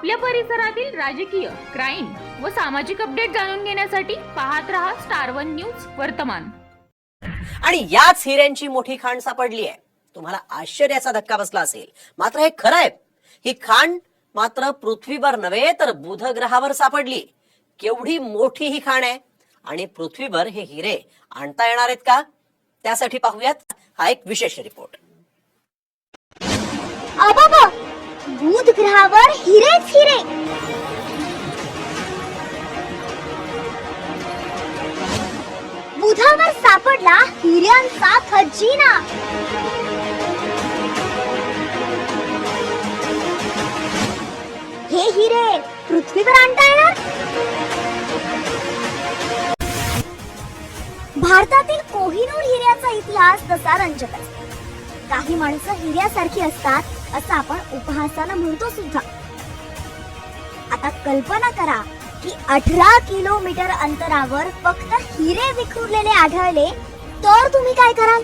आपल्या परिसरातील राजकीय क्राईम व सामाजिक अपडेट जाणून घेण्यासाठी पाहत रहा स्टार वन न्यूज वर्तमान. आणि याच हिऱ्यांची मोठी खाण सापडली आहे. तुम्हाला आश्चर्याचा धक्का बसला असेल. मात्र हे खरं आहे. ही खाण मात्र पृथ्वीवर नव्हे तर बुध ग्रहावर सापडली. केवढी मोठी ही खाण आहे. आणि पृथ्वीवर हे हिरे आणता येणार आहेत का? त्यासाठी पाहूयात हा एक विशेष रिपोर्ट बुध ग्रहावर हिरेच हिरे बुधावर सापडला हिऱ्यांचा खजिना हे हिरे पृथ्वीवर आणता येणार भारतातील कोहिनूर हिऱ्याचा इतिहास तसा रंजक आहे। काही माणसं हिऱ्यासारखी असतात असं आपण उपहासानं म्हणतो सुद्धा. आता कल्पना करा की अठरा किलोमीटर अंतरावर फक्त हिरे विखुरलेले आढळले तर तुम्ही काय कराल?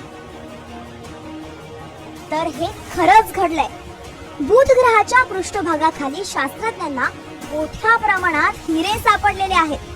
तर हे खरंच घडलंय. बुध ग्रहाच्या पृष्ठभागाखाली शास्त्रज्ञांना मोठ्या प्रमाणात हिरे सापडलेले आहेत.